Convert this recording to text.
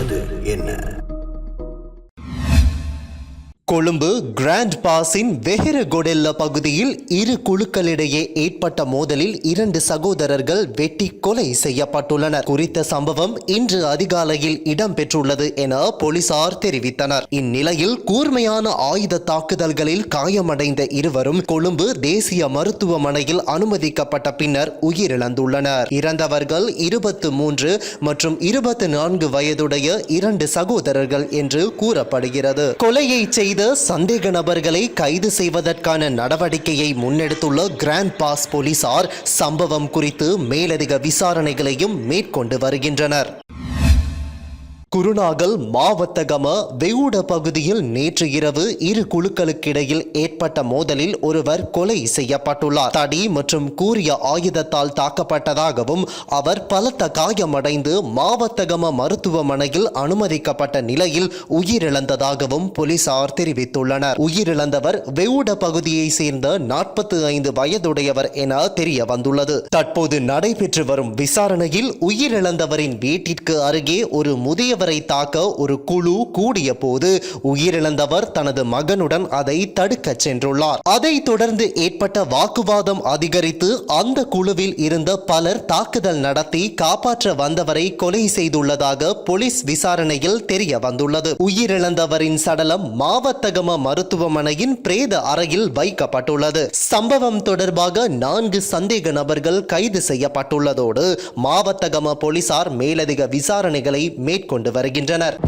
நடந்தது என்ன? கொழும்பு கிராண்ட் பாஸின் வெஹிரகொடெல்ல பகுதியில் இரு குழுக்களிடையே ஏற்பட்ட மோதலில் இரண்டு சகோதரர்கள் வெட்டி கொலை செய்யப்பட்டுள்ளனர். குறித்த சம்பவம் இன்று அதிகாலையில் இடம்பெற்றுள்ளது என போலீசார் தெரிவித்தனர். இந்நிலையில் கூர்மையான ஆயுத தாக்குதல்களில் காயமடைந்த இருவரும் கொழும்பு தேசிய மருத்துவமனையில் அனுமதிக்கப்பட்ட பின்னர் உயிரிழந்துள்ளனர். இறந்தவர்கள் இருபத்து மூன்று மற்றும் இருபத்தி நான்கு வயதுடைய இரண்டு சகோதரர்கள் என்று கூறப்படுகிறது. கொலையை செய்த சந்தேக நபர்களை கைது செய்வதற்கான நடவடிக்கையை முன்னெடுத்துள்ள கிராண்ட் பாஸ் போலீசார் சம்பவம் குறித்து மேலதிக விசாரணைகளையும் மேற்கொண்டு வருகின்றனர். குருநாகல் மாவத்தகம வெவுட பகுதியில் நேற்று இரவு இரு குழுக்களுக்கிடையில் ஏற்பட்ட மோதலில் ஒருவர் கொலை செய்யப்பட்டுள்ளார். தடி மற்றும் கூரிய ஆயுதத்தால் தாக்கப்பட்டதாகவும் அவர் பலத்த காயமடைந்து மாவத்தகம மருத்துவமனையில் அனுமதிக்கப்பட்ட நிலையில் உயிரிழந்ததாகவும் போலீசார் தெரிவித்துள்ளனர். உயிரிழந்தவர் வெவுட பகுதியை சேர்ந்த நாற்பத்தி ஐந்து வயதுடையவர் என தெரிய வந்துள்ளது தற்போது நடைபெற்று வரும் விசாரணையில் உயிரிழந்தவரின் வீட்டிற்கு அருகே ஒரு முதிய முதியவரை தாக்க ஒரு குழு கூடிய போது உயிரிழந்தவர் தனது மகனுடன் அதை தடுக்க சென்றுள்ளார். அதை தொடர்ந்து ஏற்பட்ட வாக்குவாதம் அதிகரித்து அந்த குழுவில் இருந்த பலர் தாக்குதல் நடத்தி காப்பாற்ற வந்தவரை கொலை செய்துள்ளதாக போலீஸ் விசாரணையில் தெரிய வந்துள்ளது. உயிரிழந்தவரின் சடலம் மாவத்தகம மருத்துவமனையின் பிரேத அறையில் வைக்கப்பட்டுள்ளது. சம்பவம் தொடர்பாக நான்கு சந்தேக நபர்கள் கைது செய்யப்பட்டுள்ளதோடு மாவத்தகம போலீசார் மேலதிக விசாரணைகளை மேற்கொண்டு வருகின்றனர்.